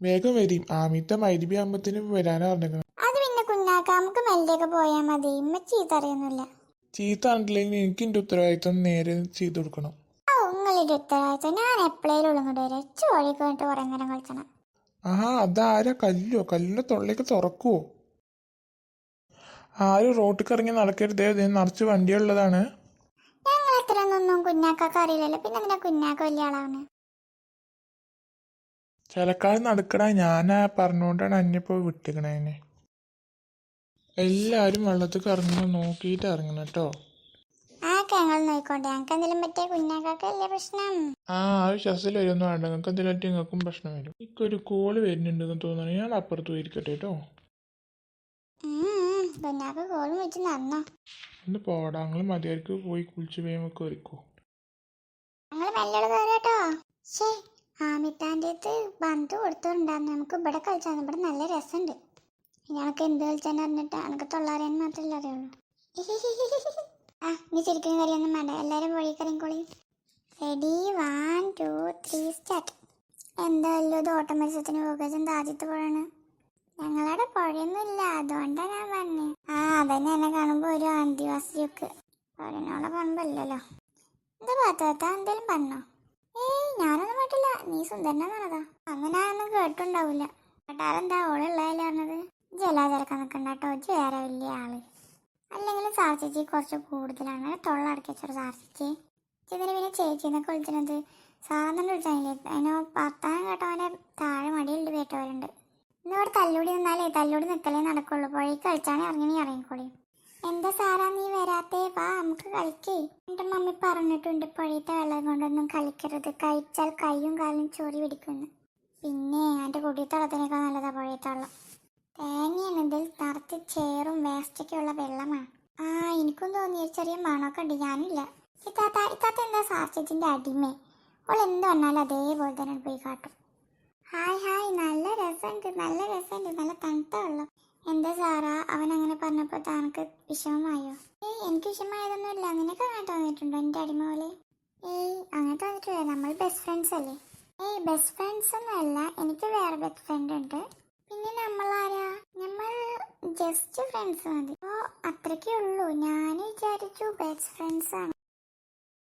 വേഗം വരും. ആമിത്ത മൈരിബി അമ്മത്തിന് വരാനാ പറഞ്ഞേക്കണം. അത് പിന്നെ കുഞ്ഞാക്ക നമുക്ക് മെല്ലൊക്കെ പോയാൽ മതി. ഇമ്മ ചീത്ത അറിയൊന്നുമില്ല ചീത്ത ആണെങ്കിലും എനിക്ക് എന്റെ ഉത്തരവാദിത്വം നേരെ ചെയ്തു കൊടുക്കണം. ഓ നിങ്ങളുടെ ഉത്തരവാദിത്വം. ഞാൻ എപ്പോഴേലും ഉള്ളങ്ങോട്ട് വരാം. ചോഴിക്ക് വേണ്ടിട്ട് കുറേ നേരം കളിച്ചണം. ആഹാ അതാരാ കല്ലോ? കല്ലിന്റെ തൊള്ളേക്ക് തുറക്കുവോ? ആരും റോട്ടിൽ ഇറങ്ങി നടക്കരുതേ. നിറച്ച് വണ്ടിയുള്ളതാണ്. ഞങ്ങൾ അത്രയൊന്നും കുഞ്ഞാക്കൊക്കെ അറിയില്ലല്ലോ. പിന്നെ എന്തിനാ കുഞ്ഞാക്ക വലിയ ആളാണ് ചിലക്കാട് നടക്കടാ ഞാനാ പറഞ്ഞോണ്ടാണ് അന്നിപ്പോ വിട്ടിക്കണേനെ എല്ലാരും വെള്ളത്തിൽ ഇറങ്ങുന്ന നോക്കിയിട്ട് ഇറങ്ങണം കേട്ടോ ആക്കെ ഞങ്ങൾ നോയിക്കോട്ടെ ഞങ്ങൾക്ക് എന്തെങ്കിലും പറ്റിയ കുഞ്ഞാക്കൊക്കെ പ്രശ്നം? ആ ആ വിശ്വാസത്തിൽ വരുമൊന്നും വേണ്ട നിങ്ങൾക്ക് എന്തെങ്കിലും നിങ്ങൾക്കും പ്രശ്നം വരും. എനിക്കൊരു കോൾ വരുന്നുണ്ടെന്ന് തോന്നുന്നു ഞാൻ അപ്പുറത്ത് പോയിരിക്കട്ടെ കേട്ടോ ഉം, കുഞ്ഞാക്ക കോളും വെച്ച് നടന്നോ ഒന്ന് പോടാ നിങ്ങൾ മതിയാർക്ക് പോയി കുളിച്ച് ഒരുക്കോ. ഞങ്ങൾ ശേ ആമിത്താന്റെ അടുത്ത് ബന്ധു കൊടുത്തിട്ടുണ്ടായിരുന്നു നമുക്ക് ഇവിടെ കളിച്ചാൽ ഇവിടെ നല്ല രസമുണ്ട് ഞങ്ങൾക്ക് എന്ത് കളിച്ചാന്ന് പറഞ്ഞിട്ട് എനിക്ക് തൊള്ളാറിയാൻ മാത്രമല്ല അറിയുള്ളൂ. ആ നീ ശരിക്കും കറിയൊന്നും വേണ്ട. എല്ലാവരും വഴി കറിയും ready one two three start എന്തായാലും ഇത് ഓട്ട മത്സരത്തിന് പോകും ആദ്യത്തെ പുഴയാണ് ഞങ്ങളുടെ പുഴയൊന്നുമില്ല. അതുകൊണ്ടാണ് ഞാൻ പറഞ്ഞത് ആ അതന്നെ എന്നെ കാണുമ്പോൾ ഒരു ആദിവാസിയൊക്കെ പുഴനോളെ കാണുമ്പോൾ എന്താ പാത്രത്താ എന്തേലും പറഞ്ഞോ? ഏയ് ഞാനൊന്നും കേട്ടില്ല നീ സുന്ദരനെ പറഞ്ഞതാ അങ്ങനെ ഒന്നും കേട്ടുണ്ടാവില്ല കേട്ടാലെന്താ ഓളുള്ളതല്ലേ പറഞ്ഞത്? ജലാചരക്കം നിൽക്കണ്ട കേട്ടോ വേറെ വലിയ ആൾ. അല്ലെങ്കിൽ സാർച്ചേച്ചി കുറച്ച് കൂടുതലാണ് തൊള്ളടക്കി വെച്ചോ സാർച്ചേച്ചി ഇതിന് പിന്നെ ചേച്ചി എന്നൊക്കെ വിളിച്ചിരുന്നത് സാറിനെ വിളിച്ചാൽ അതിന് വർത്താനം കേട്ടവനെ താഴെ മടിയുണ്ട് പേറ്റവരുണ്ട്. ഇന്നിവിടെ തല്ലൂടി നിന്നാലേ തല്ലൂടി നിൽക്കലേ നടക്കുള്ളൂ. പുഴയ്ക്ക് കളിച്ചാണെ ഇറങ്ങി ഇറങ്ങിക്കോളി. എന്താ സാറാ നീ വരാത്തേ? വാ നമുക്ക് കളിക്കേ. എന്റെ മമ്മി പറഞ്ഞിട്ടുണ്ട് പുഴയത്തെ വെള്ളം കൊണ്ടൊന്നും കളിക്കരുത്. കഴിച്ചാൽ കൈയും കാലും ചോറി പിടിക്കുന്നു. പിന്നെ എന്റെ കുടിയത്തെ വെള്ളത്തിനേക്കാൾ നല്ലതാ പുഴയത്തെ വെള്ളം. തേങ്ങയാണ് ഇതിൽ നിറച്ച് ചേറും വേസ്റ്റൊക്കെയുള്ള വെള്ളമാണ് ആ എനിക്കും തോന്നി ഒരു ചെറിയ മണമൊക്കെ ഉണ്ട്. ഞാനില്ല. ഇത്താത്ത ഇത്താത്ത എന്താ സാർച്ചേച്ചിന്റെ അടിമേ? ഓൾ എന്ത് വന്നാലും അതേപോലെ തന്നെ പോയി കാട്ടും. Hi hi. നല്ല രസമുണ്ട് നല്ല രസമുണ്ട്. നല്ല തണുത്ത വെള്ളം. എന്താ സാറാ? അവൻ അങ്ങനെ പറഞ്ഞപ്പോ താനക്ക് വിഷമമായോ? ഏയ് എനിക്ക് വിഷമമായതൊന്നുമില്ല. നിനക്ക് അങ്ങനെ തോന്നിയിട്ടുണ്ടോ എന്റെ അടിമ പോലെ ഏയ് അങ്ങനെ തോന്നിട്ടില്ല നമ്മൾ ബെസ്റ്റ് ഫ്രണ്ട്സ് അല്ലേ? ഏയ് ബെസ്റ്റ് ഫ്രണ്ട്സ് ഒന്നും അല്ല. എനിക്ക് വേറെ ബെസ്റ്റ് ഫ്രണ്ട് ഉണ്ട്. പിന്നെ നമ്മൾ ആരാ നമ്മൾ ജസ്റ്റ് ഫ്രണ്ട്സ് മതി. അപ്പോ അത്രയ്ക്കേ ഉള്ളൂ. ഞാൻ വിചാരിച്ചു ബെസ്റ്റ് ഫ്രണ്ട്സ് ആണ്.